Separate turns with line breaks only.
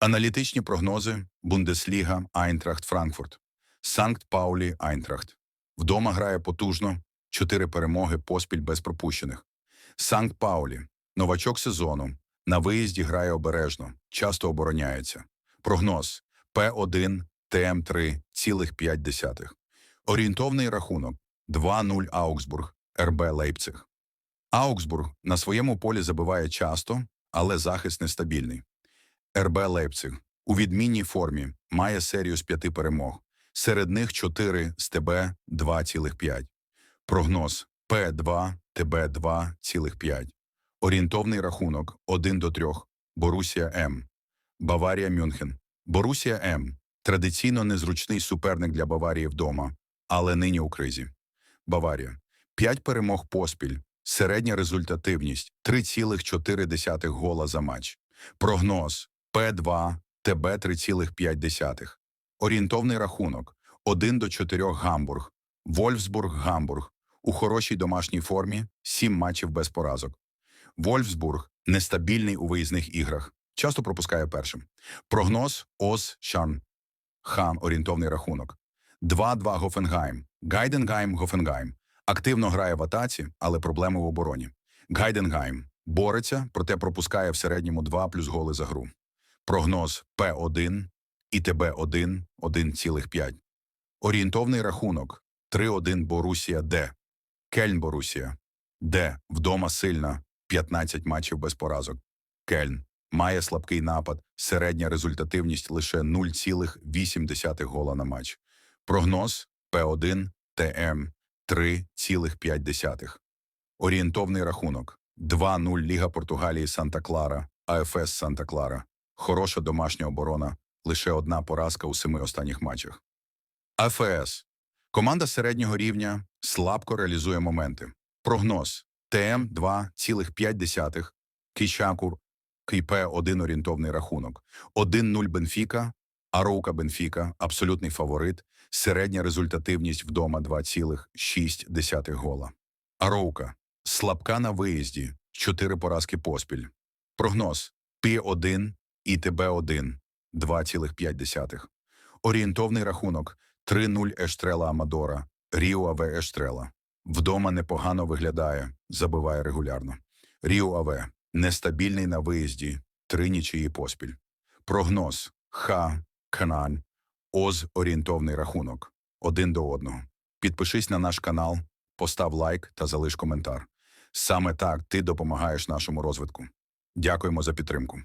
Аналітичні прогнози Бундесліга Айнтрахт Франкфурт. Санкт Паулі Айнтрахт. Вдома грає потужно. Чотири перемоги поспіль без пропущених. Санкт Паулі. Новачок сезону. На виїзді грає обережно. Часто обороняється. Прогноз П1 ТМ3 цілих 5 десятих. Орієнтовний рахунок 2-0 Аугсбург, РБ Лейпциг. Аугсбург на своєму полі забиває часто, але захист нестабільний. РБ Лейпциг у відмінній формі має серію з п'яти перемог. Серед них 4 з ТБ 2,5. Прогноз П2 ТБ 2,5. Орієнтовний рахунок 1 до 3. Борусія М. Баварія Мюнхен. Борусія М. Традиційно незручний суперник для Баварії вдома, але нині у кризі. Баварія. 5 перемог поспіль. Середня результативність 3,4 гола за матч. Прогноз П2 ТБ 3,5. Орієнтовний рахунок 1 до 4 Гамбург. Вольфсбург Гамбург. У хорошій домашній формі 7 матчів без поразок. Вольфсбург нестабільний у виїзних іграх. Часто пропускає першим. Прогноз Оз Шан. Хан орієнтовний рахунок. 2-2 Гофенгайм. Гайденгайм Гофенгайм. Активно грає в атаці, але проблеми в обороні. Гайденгайм бореться, проте пропускає в середньому 2 плюс голи за гру. Прогноз П1 і ТБ1 1,5. Орієнтовний рахунок 3-1 Борусія Д. Кельн Борусія. Д. Вдома сильна. 15 матчів без поразок. Кельн. Має слабкий напад, середня результативність лише 0,8 гола на матч. Прогноз П1 ТМ 3,5. Орієнтовний рахунок 2-0 Ліга Португалії Санта-Клара, АФС Санта-Клара. Хороша домашня оборона, лише одна поразка у семи останніх матчах. АФС. Команда середнього рівня слабко реалізує моменти. Прогноз ТМ 2,5, Кичакур, КП 1 орієнтовний рахунок, 1-0 Бенфіка, Ароука Бенфіка, абсолютний фаворит, середня результативність вдома 2,6 гола. Ароука слабка на виїзді, 4 поразки поспіль. Прогноз П1 і ІТБ-1 2,5. Орієнтовний рахунок 3-0 Ештрела Амадора. Ріуаве АВ Ештрела. Вдома непогано виглядає, забиває регулярно. Ріуаве. Нестабільний на виїзді, три нічиї поспіль. Прогноз Х. Канан. Оз орієнтовний рахунок. Один до одного. Підпишись на наш канал, постав лайк та залиш коментар. Саме так ти допомагаєш нашому розвитку. Дякуємо за підтримку.